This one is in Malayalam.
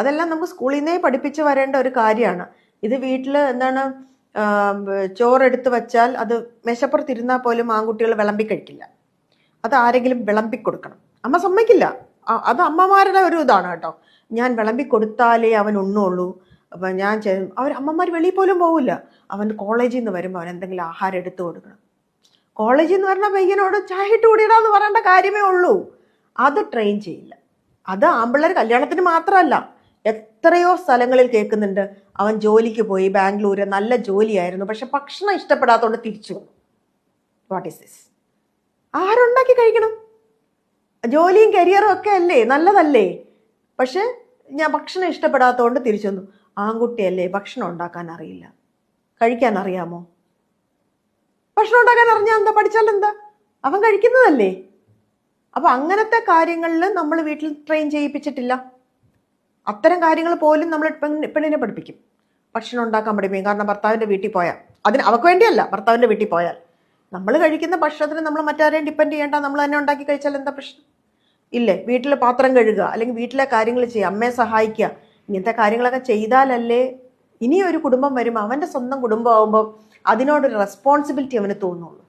അതെല്ലാം നമുക്ക് സ്കൂളിൽ നിന്നേ പഠിപ്പിച്ച് വരേണ്ട ഒരു കാര്യമാണ്. ഇത് വീട്ടിൽ എന്താണ് ചോറെടുത്ത് വച്ചാൽ അത് മെശപ്പുറത്തിരുന്നാൽ പോലും ആൺകുട്ടികൾ വിളമ്പി കഴിക്കില്ല. അത് ആരെങ്കിലും വിളമ്പി കൊടുക്കണം. അമ്മ സമ്മതിക്കില്ല. അത് അമ്മമാരുടെ ഒരു ഇതാണ് കേട്ടോ. ഞാൻ വിളമ്പി കൊടുത്താലേ അവൻ ഉണ്ണുള്ളൂ. അപ്പം ഞാൻ അവർ അമ്മമാർ വെളിയിൽ പോലും പോകില്ല അവൻ കോളേജിൽ നിന്ന് വരുമ്പോൾ അവൻ എന്തെങ്കിലും ആഹാരം എടുത്തു കൊടുക്കണം. കോളേജിൽ നിന്ന് പറഞ്ഞ പയ്യനോട് ചായ ഇട്ട് കൂടിയിടാന്ന് പറയേണ്ട കാര്യമേ ഉള്ളൂ. അത് ട്രെയിൻ ചെയ്യില്ല. അത് ആമ്പിള്ളേർ കല്യാണത്തിന് മാത്രമല്ല എത്രയോ സ്ഥലങ്ങളിൽ കേൾക്കുന്നുണ്ട്. അവൻ ജോലിക്ക് പോയി ബാംഗ്ലൂര് നല്ല ജോലിയായിരുന്നു. പക്ഷെ ഭക്ഷണം ഇഷ്ടപ്പെടാത്തതുകൊണ്ട് തിരിച്ചു വന്നു. വാട്ട് ഈസ് ദിസ് ആരുണ്ടാക്കി കഴിക്കണം? ജോലിയും കരിയറും ഒക്കെ അല്ലേ? നല്ലതല്ലേ? പക്ഷെ ഞാൻ ഭക്ഷണം ഇഷ്ടപ്പെടാത്തതുകൊണ്ട് തിരിച്ചു വന്നു. ആൺകുട്ടിയല്ലേ ഭക്ഷണം ഉണ്ടാക്കാൻ അറിയില്ല. കഴിക്കാൻ അറിയാമോ? ഭക്ഷണം ഉണ്ടാക്കാൻ അറിഞ്ഞാൽ എന്താ? പഠിച്ചാൽ എന്താ? അവൻ കഴിക്കുന്നതല്ലേ? അപ്പൊ അങ്ങനത്തെ കാര്യങ്ങളിൽ നമ്മൾ വീട്ടിൽ ട്രെയിൻ ചെയ്യിപ്പിച്ചിട്ടില്ല. അത്തരം കാര്യങ്ങൾ പോലും നമ്മൾ പെണ്ണിനെ പഠിപ്പിക്കും. ഭക്ഷണം ഉണ്ടാക്കാൻ പഠിപ്പിക്കും. കാരണം ഭർത്താവിന്റെ വീട്ടിൽ പോയാൽ. അതിന് അവർക്ക് വേണ്ടിയല്ല ഭർത്താവിന്റെ വീട്ടിൽ പോയാൽ. നമ്മൾ കഴിക്കുന്ന ഭക്ഷണത്തിന് നമ്മൾ മറ്റാരെയും ഡിപ്പെൻഡ് ചെയ്യേണ്ട നമ്മൾ തന്നെ ഉണ്ടാക്കി കഴിച്ചാൽ എന്താ പ്രശ്നം? ഇല്ലേ? വീട്ടിലെ പാത്രം കഴുകുക അല്ലെങ്കിൽ വീട്ടിലെ കാര്യങ്ങൾ ചെയ്യുക അമ്മയെ സഹായിക്കുക ഇങ്ങനത്തെ കാര്യങ്ങളൊക്കെ ചെയ്താലല്ലേ ഇനി ഒരു കുടുംബം വരുമ്പോൾ അവന്റെ സ്വന്തം കുടുംബമാകുമ്പോൾ അതിനോടൊരു റെസ്പോൺസിബിലിറ്റി അവന് തോന്നുള്ളൂ.